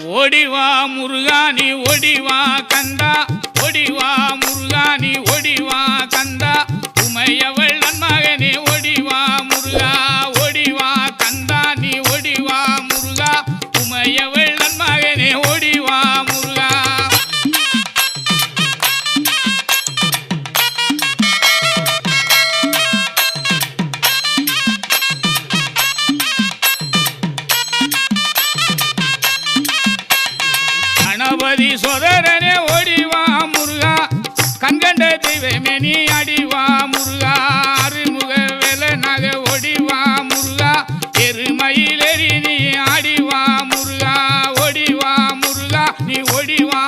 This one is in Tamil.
ஓடிவா முருகானி ஓடிவா கந்தா. கணபதி சொதரனே ஓடிவா முருகா. கண்கண்ட தெய்வமே நீ அடிவா முருகா. அருமுக வேல நக ஓடிவா முருகா. எருமையிலெறி நீ ஆடிவா முருகா. ஓடிவா முருகா நீ ஓடிவா